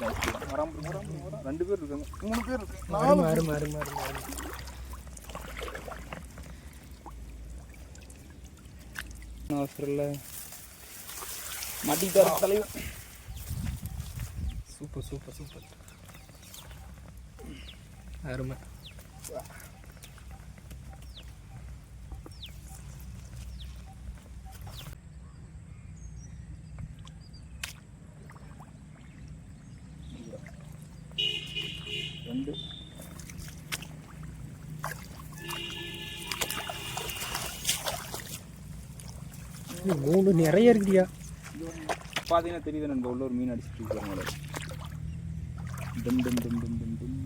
ரெண்டு பேர் இருக்காங்க மூணு பேர் நாலு மாறு மாறு மாறு மாறு அருமை அவசரம் இல்லை மாட்டிக்கிட்டாரு தலைவர் சூப்பர் சூப்பர் சூப்பர் அருமை ரெண்டு மூணு நிறைய இருக்குடியா பார்த்தீங்கன்னா தெரியுது நண்பா உள்ள ஒரு மீன் அடிச்சுட்டு இருக்காங்க டும் டும் டும் டும் டும் டும்.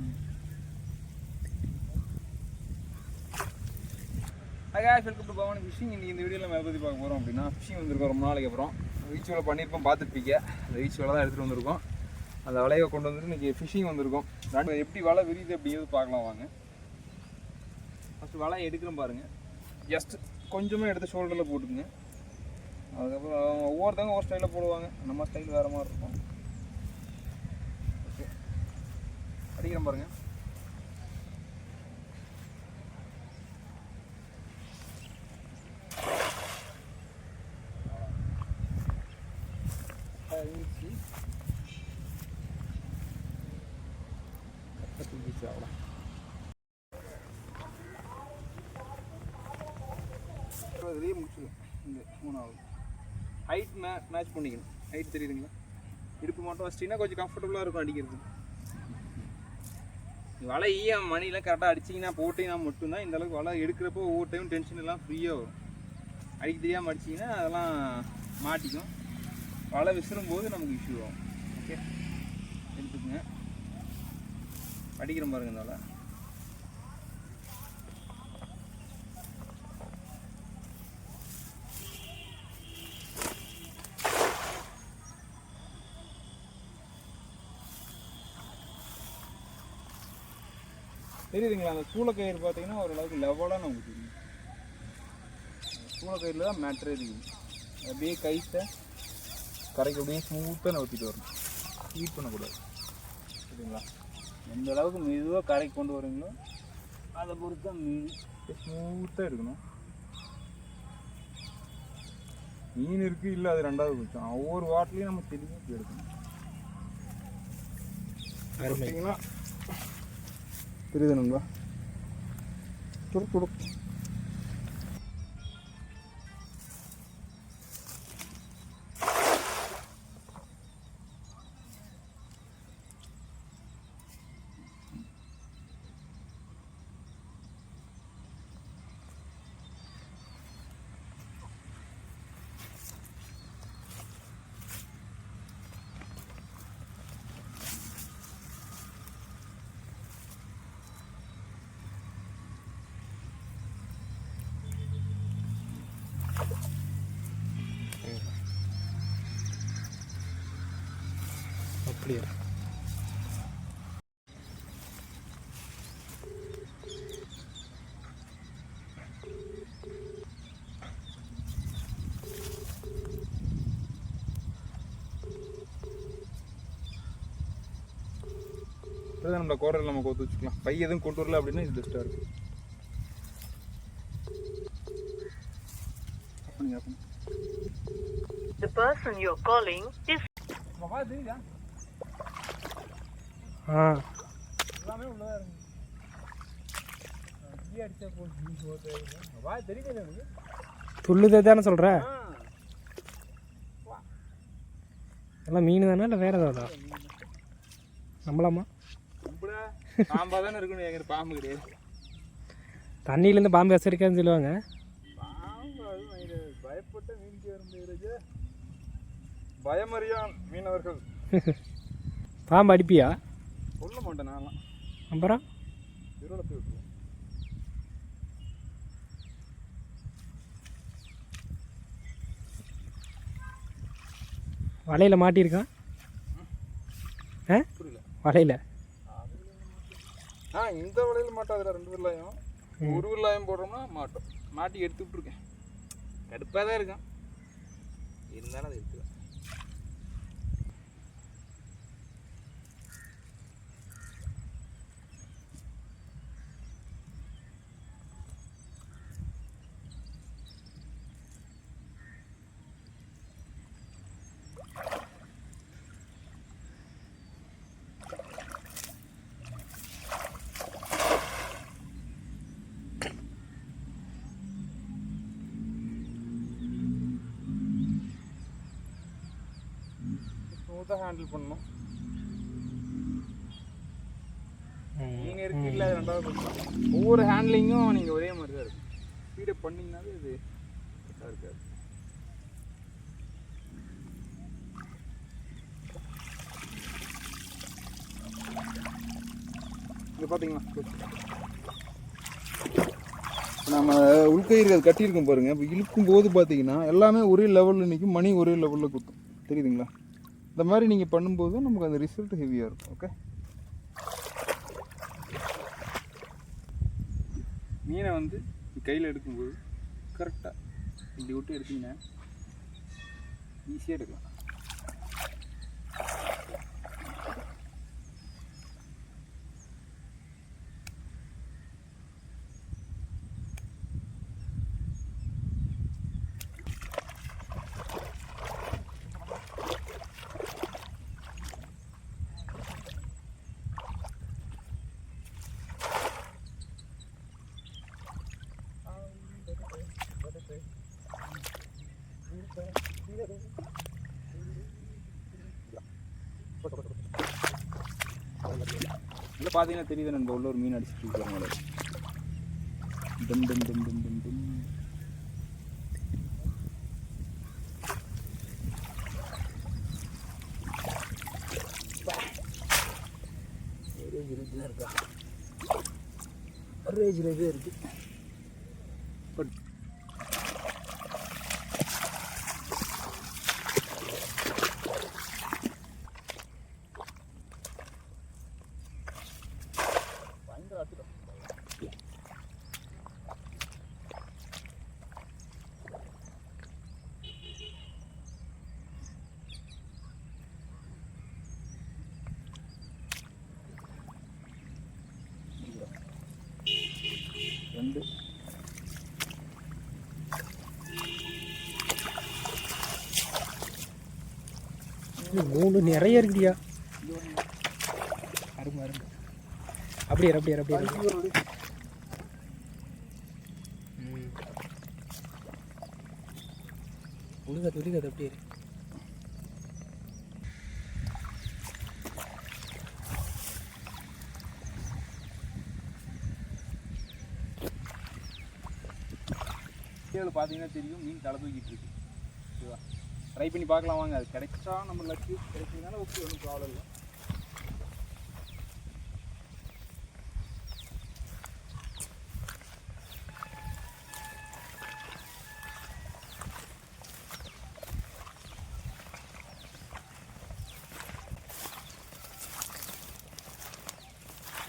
Hi welcome to Pavan fishing இன்னைக்கு இந்த வீடியோவில் நம்ம எதை பற்றி பார்க்க போகிறோம் அப்படின்னா ஃபிஷிங் வந்திருக்கோம் ரொம்ப நாளைக்கு அப்புறம். ரீச் வேலை பண்ணியிருப்போம் பார்த்துருப்பீங்க. அந்த ரீச் வேலை தான் எடுத்துகிட்டு வந்திருக்கோம். அந்த வலையை கொண்டு வந்துட்டு இன்றைக்கி ஃபிஷிங் வந்திருக்கோம். ரெண்டு எப்படி வலை விரியுது அப்படிங்கிறது பார்க்கலாம் வாங்க. ஃபஸ்ட்டு வலை எடுக்கிறோம் பாருங்கள் ஜஸ்ட் கொஞ்சமாக எடுத்து ஷோல்டரில் போட்டுக்குங்க. அதுக்கப்புறம் ஒவ்வொருத்தவங்க ஒவ்வொரு ஸ்டைலில் போடுவாங்க. நம்ம ஸ்டைல் வேறு மாதிரி இருக்கும். ஓகே அடிக்கிறேன் பாருங்கள் இதுலேயே முடிச்சிடும் இந்த மூணாவது. ஹைட் மே மேட்ச் பண்ணிக்கணும். ஹைட் தெரியுதுங்களா? இடுப்பு மட்டும் வச்சிட்டிங்கன்னா கொஞ்சம் கம்ஃபர்டபுளாக இருக்கும் அடிக்கிறது வலை ஈயம் மணிலாம் கரெக்டாக அடிச்சிங்கன்னா போட்டிங்கன்னா மட்டும்தான் இந்த அளவுக்கு வலை எடுக்கிறப்போ ஒவ்வொரு டைம் டென்ஷன் எல்லாம் ஃப்ரீயாக வரும். அடிக்க தெரியாமல் அடிச்சிங்கன்னா அதெல்லாம் மாட்டிக்கும். வலை விசிறும் போது நமக்கு இஷ்யூ ஆகும். ஓகே எடுத்துக்கங்க. அடிக்கிற பாருங்க இந்த வலை. தெரியுதுங்களா? அந்த சூளக்கயிறு பார்த்தீங்கன்னா ஓரளவுக்கு லெவலாக நமக்கு தெரியும் சூளக்கயிறில் தான் மேட்ரே இருக்குது அப்படியே கைத்தை கரைக்கு அப்படியே ஸ்மூத்தாக நவுத்திட்டு வரணும். ஹீட் பண்ணக்கூடாது. சரிங்களா? எந்த அளவுக்கு மெதுவாக கரைக்கு கொண்டு வரீங்களோ அதை பொறுத்து மீன் ஸ்மூத்தாக இருக்கணும். மீன் இருக்குது இல்லை அது ரெண்டாவது பட்சம் ஒவ்வொரு வாட்டிலையும் நம்ம தெரிஞ்சு எடுக்கணும். அருமை பார்த்தீங்களா தெரியுது நண்பா துடு துடு அப்படியா. நம்ம கோரில் நம்ம கோத்து வச்சுக்கலாம். பை எதுவும் கொண்டு வரல அப்படின்னா இது பெஸ்ட்டாக இருக்கும் The person you're calling is ஆ. எல்லாமே உள்ளதாக இருக்கு. அடிச்சா போட்டு வா தெரியுது எனக்கு? துள்ளுதே தானே சொல்கிற ஆ. எல்லாம் மீன் தானே இல்லை வேறு ஏதாவது? நம்பலாமா கும்பிட. பாம்பா தானே இருக்கணும் எங்கிட்ட பாம்பு கிடையாது. தண்ணியிலேருந்து பாம்பு எச்சரிக்கைன்னு சொல்லுவாங்க. பயப்பட்ட மீனுக்கு வரும் பேருது பயமறியான் மீனவர்கள். பாம்பு அடிப்பியா? சொல்ல மாட்டேன் நான்லாம். அப்புறம்? திருவிழா போய் விட்டுருவோம். வலையில் மாட்டியிருக்கான் ஆ? புரியல. வலையில்? ஆ இந்த வலையில் மாட்டாதுல ரெண்டு விரலாயும். ஒரு விரலாயம் போடுறோம்னா மாட்டோம். மாட்டி எடுத்து விட்ருக்கேன் கடுப்பாக தான் இருக்கான். இருந்தாலும் அதை ஸ்மூத்தாக ஹேண்டில் பண்ணணும். மீன் இருக்கு இல்லை அது ரெண்டாவது. ஒவ்வொரு ஹேண்ட்லிங்கும் நீங்கள் ஒரே மாதிரி தான் இருக்கும் ஸ்பீடப் பண்ணிங்கனாலே இது கரெக்டாக இருக்காது. இங்கே பார்த்தீங்களா நம்ம உள்கயிறு கட்டியிருக்கோம் பாருங்க. இப்போ இழுக்கும் போது பார்த்தீங்கன்னா எல்லாமே ஒரே லெவலில் நிற்கும் மணி ஒரே லெவலில் குத்தும். தெரியுதுங்களா? இந்த மாதிரி நீங்கள் பண்ணும்போது நமக்கு அந்த ரிசல்ட் ஹெவியாக இருக்கும் ஓகே மீனை வந்து கையில் எடுக்கும்போது கரெக்டாக இப்படி விட்டு எடுத்தீங்கன்னா ஈஸியாக எடுக்கலாம். பார்த்தீங்கன்னா தெரியுது நம்ம உள்ள ஒரு மீன் அடிச்சுட்டு இருக்கிறவங்கள டும் டும் டும் டும் டும் டும். இருக்கா? ஜிலேபியாக இருக்குது இது மூணு நிறைய இருக்குடியா? அருமை அருமை. அப்படியே இரு, அப்படியே அப்படியே உழுகாது உழுகாது அப்படியே கீழே பார்த்தீங்கன்னா தெரியும் மீன் தலை தூக்கிட்டு இருக்கு. ஓகேவா ட்ரை பண்ணி பார்க்கலாம் வாங்க. அது கிடைச்சா நம்ம லக்கு கிடைச்சதுனால ஓகே ஒன்றும் ப்ராப்ளம் இல்லை.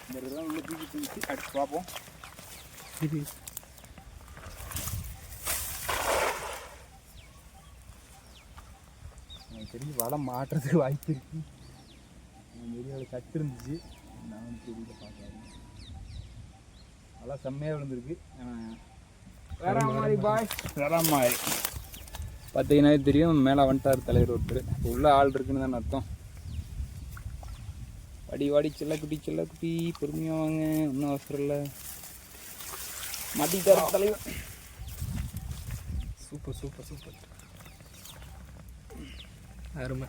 இந்த இதெல்லாம் உள்ள தூக்கி தூக்கி அடிச்சு பார்ப்போம் இது எனக்கு தெரிஞ்சு வலை மாட்டுறதுக்கு வாய்ப்பு இருக்கு. ஏரியாவில் கட்டு இருந்துச்சு. நான் தெரியல பார்க்கலாம் நல்லா செம்மையாக விழுந்திருக்கு. வேற மாதிரி பாய் வேற மாதிரி. பார்த்தீங்கன்னா தெரியும். மேலே வந்துட்டார் தலைவர் ஒருத்தர். உள்ள ஆள் இருக்குன்னு தானே அர்த்தம். வாடி வாடி செல்லக்குட்டி செல்லக்குட்டி பொறுமையாக வாங்க. ஒன்றும் அவசரம் இல்லை. மாட்டிட்டார் தலைவர். Super super super. அருமை.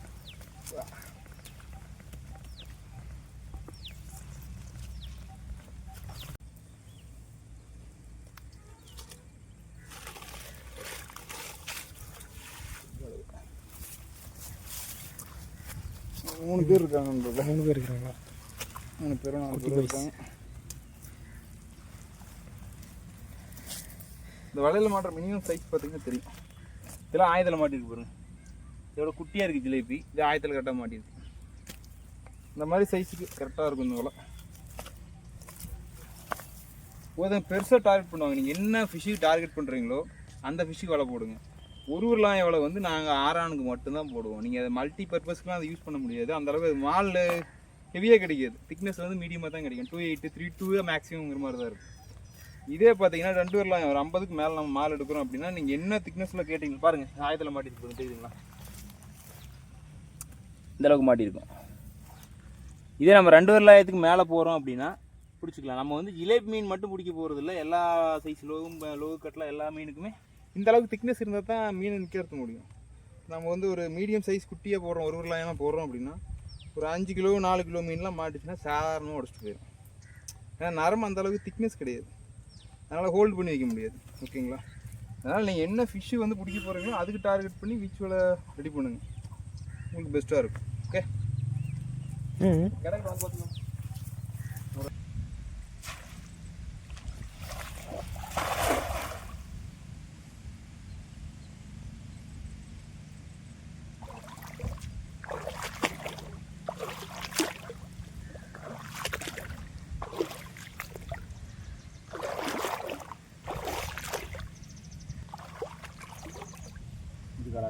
மூணு பேர் இருக்காங்க மூணு பேர் இருக்கிறாங்களா? மூணு பேரும் நாலு பேர். இருக்காங்க. இந்த வலையில் மாட்டுற மினிமம் சைஸ் பார்த்தீங்கன்னா தெரியும். இதெல்லாம் ஆயத்தில் மாட்டிருக்கு பாருங்க இதோட குட்டியாக இருக்குது ஜிலேபி. இது ஆயத்தில் கரெக்டாக மாட்டிருக்கு இந்த மாதிரி சைஸுக்கு கரெக்டாக இருக்கும் இந்த வலை போதும் பெருசாக டார்கெட் பண்ணுவாங்க. நீங்கள் என்ன ஃபிஷ்ஷுக்கு டார்கெட் பண்ணுறீங்களோ அந்த ஃபிஷ்ஷுக்கு வலை போடுங்க. ஒரு ஒரு லாயம் வலை வந்து நாங்கள் ஆறானுக்கு மட்டும்தான் போடுவோம். நீங்கள் அதை மல்டி பர்பஸ்க்குலாம் அதை யூஸ் பண்ண முடியாது. அந்த அளவுக்கு அது மாலில் ஹெவியாக கிடைக்காது. திக்னஸ் வந்து மீடியமாக தான் கிடைக்கும். டூ எயிட்டு த்ரீ டூ மேக்ஸிமம்ங்கிற மாதிரி தான் இருக்கும். இதே பார்த்தீங்கன்னா ரெண்டு வரலாம் ஒரு ஐம்பதுக்கு மேலே நம்ம மால் எடுக்கிறோம் அப்படின்னா நீங்கள் என்ன திக்னஸில் கேட்டிங்க பாருங்கள் ஆயத்தில் மாட்டிட்டு போகுது தெரியுதுங்களா? இந்தளவுக்கு மாட்டியிருக்கும். இதே நம்ம ரெண்டு வரலாயத்துக்கு மேலே போகிறோம் அப்படின்னா பிடிச்சிக்கலாம். நம்ம வந்து ஜிலேபி மீன் மட்டும் பிடிக்க போகிறது இல்லை எல்லா சைஸ் லோகும் லோகு கட்டில் எல்லா மீனுக்குமே இந்த அளவுக்கு திக்னஸ் இருந்தால் தான் மீன் நிற்கிறது முடியும். நம்ம வந்து ஒரு மீடியம் சைஸ் குட்டியாக போடுறோம் ஒரு வரலாயமாக போடுறோம் அப்படின்னா ஒரு அஞ்சு கிலோ நாலு கிலோ மீன்லாம் மாட்டுச்சுன்னா சாதாரணமாக உடச்சிட்டு போயிடும் ஏன்னா நரம்பு அந்த அளவுக்கு திக்னஸ் கிடையாது. அதனால் ஹோல்ட் பண்ணி வைக்க முடியாது. ஓகேங்களா அதனால் நீங்கள் என்ன ஃபிஷ்ஷு வந்து பிடிக்க போகிறீங்களோ அதுக்கு டார்கெட் பண்ணி விச்சுவலை ரெடி பண்ணுங்கள் உங்களுக்கு பெஸ்ட்டாக இருக்கும் ஓகே ம் கடைக்கு வாங்க பார்த்துக்கலாம்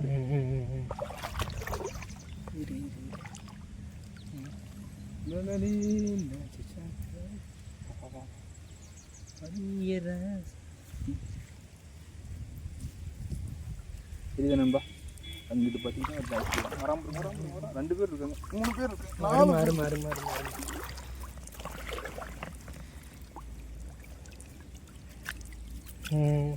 ம், ம், ம், ம். தெரியுதா நண்பா? அங்கிட்டு பார்த்தீங்கன்னா. ரெண்டு பேர் இருக்காங்க. மூணு பேர் இருக்காங்க. ம்.